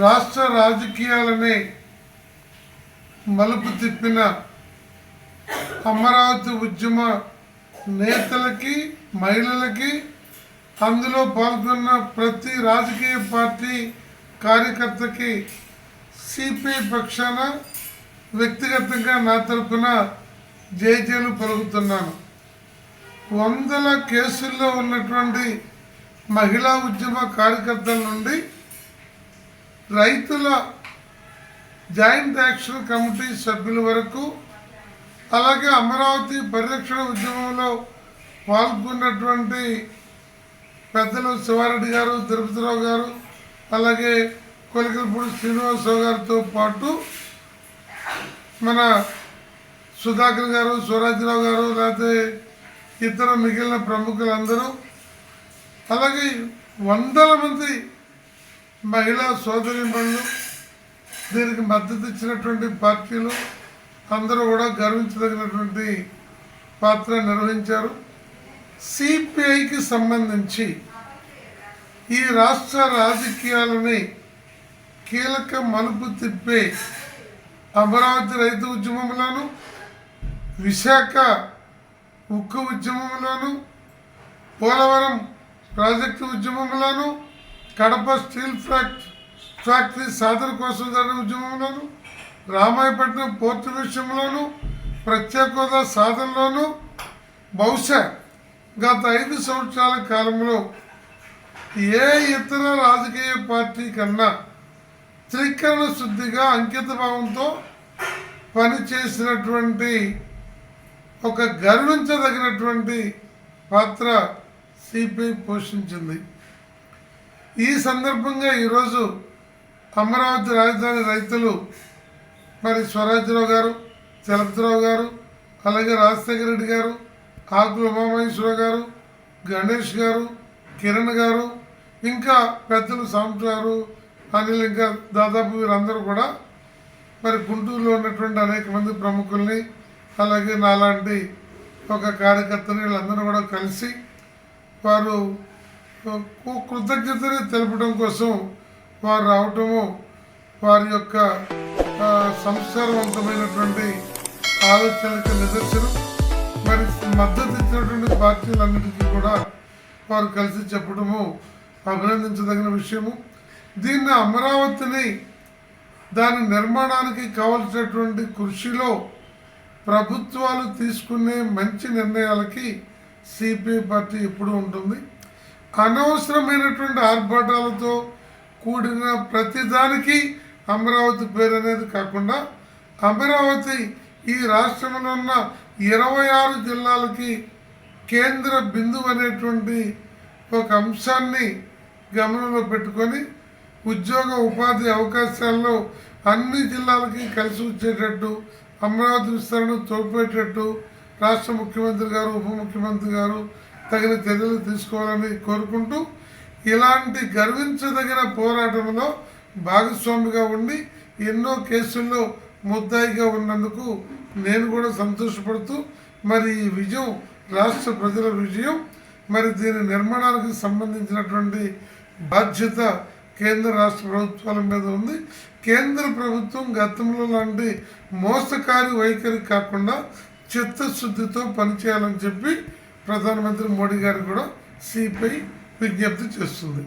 రాష్ట్ర రాజకీయాలనే మలుపు తిప్పిన అమరావతి ఉద్యమ నేతలకి మహిళలకి అందులో పాల్గొన్న ప్రతి రాజకీయ పార్టీ కార్యకర్తకి సిపిఐ పక్షాన వ్యక్తిగతంగా నా తరపున జేజేలు పలుకుతున్నాను. వందల కేసుల్లో ఉన్నటువంటి మహిళా ఉద్యమ కార్యకర్తల నుండి రైతుల జాయింట్ యాక్షన్ కమిటీ సభ్యుల వరకు అలాగే అమరావతి పరిరక్షణ ఉద్యమంలో పాల్గొన్నటువంటి పెద్దలు శివారెడ్డి గారు తిరుపతిరావు గారు అలాగే కొలికలపూడి శ్రీనివాసరావు గారితో పాటు మన సుధాకర్ గారు స్వరాజ్యరావు గారు లేకపోతే ఇతర మిగిలిన ప్రముఖులందరూ అలాగే వందల మంది మహిళా సోదరిమణులు దీనికి మద్దతు ఇచ్చినటువంటి పార్టీలు అందరూ కూడా గర్వించదగినటువంటి పాత్ర నిర్వహించారు. సిపిఐకి సంబంధించి ఈ రాష్ట్ర రాజకీయాలని కీలక మలుపు తిప్పే అమరావతి రైతు ఉద్యమంలోను విశాఖ ఉక్కు ఉద్యమంలోను పోలవరం ప్రాజెక్టు ఉద్యమంలోను కడప స్టీల్ ఫ్యాక్ట్ ఫ్యాక్టరీ సాధన కోసం జరిగిన ఉద్యమంలోను రామాయపట్నం పోర్టు విషయంలోను ప్రత్యేక హోదా సాధనలోను బహుశా గత ఐదు సంవత్సరాల కాలంలో ఏ ఇతర రాజకీయ పార్టీ కన్నా త్రికరణ శుద్ధిగా అంకిత భావంతో పనిచేసినటువంటి ఒక గర్వించదగినటువంటి పాత్ర సిపిఐ పోషించింది. ఈ సందర్భంగా ఈరోజు అమరావతి రాజధాని రైతులు మరి స్వరాజ్యరావు గారు చలపతిరావు గారు అలాగే రాజశేఖర రెడ్డి గారు ఆకుల ఉమామహేశ్వరరావు గారు గణేష్ గారు కిరణ్ గారు ఇంకా పెద్దలు సాంబు గారు అనిల్ ఇంకా దాదాపు వీరందరూ కూడా మరి గుంటూరులో ఉన్నటువంటి అనేక మంది ప్రముఖుల్ని అలాగే నాలాంటి ఒక కార్యకర్తని వీళ్ళందరూ కూడా కలిసి వారు కృతజ్ఞతని తెలపడం కోసం వారు రావటము వారి యొక్క సంస్కారవంతమైనటువంటి ఆలోచనలకు నిదర్శనం. మరి మద్దతు ఇచ్చినటువంటి పార్టీలన్నిటికీ కూడా వారు కలిసి చెప్పడము అభినందించదగిన విషయము. దీన్ని అమరావతిని దాని నిర్మాణానికి కావలసినటువంటి కృషిలో ప్రభుత్వాలు తీసుకునే మంచి నిర్ణయాలకి సిపిఐ పార్టీ ఎప్పుడూ ఉంటుంది. అనవసరమైనటువంటి ఆర్భాటాలతో కూడిన ప్రతిదానికి అమరావతి పేరు అనేది కాకుండా అమరావతి ఈ రాష్ట్రంలో ఉన్న ఇరవై ఆరు జిల్లాలకి కేంద్ర బిందువు అనేటువంటి ఒక అంశాన్ని గమనంలో పెట్టుకొని ఉద్యోగ ఉపాధి అవకాశాల్లో అన్ని జిల్లాలకి కలిసి వచ్చేటట్టు అమరావతి విస్తరణ తోడ్పేటట్టు రాష్ట్ర ముఖ్యమంత్రి గారు ఉప ముఖ్యమంత్రి గారు తగిన చర్యలు తీసుకోవాలని కోరుకుంటూ ఇలాంటి గర్వించదగిన పోరాటంలో భాగస్వామిగా ఉండి ఎన్నో కేసుల్లో ముద్దాయిగా ఉన్నందుకు నేను కూడా సంతోషపడుతూ మరి ఈ విజయం రాష్ట్ర ప్రజల విజయం మరి దీని నిర్మాణానికి సంబంధించినటువంటి బాధ్యత కేంద్ర రాష్ట్ర ప్రభుత్వాల మీద ఉంది. కేంద్ర ప్రభుత్వం గతంలో లాంటి మోసకారి వైఖరి కాకుండా చిత్తశుద్ధితో పనిచేయాలని చెప్పి ప్రధానమంత్రి మోడీ గారు కూడా సిపిఐ విజ్ఞప్తి చేస్తుంది.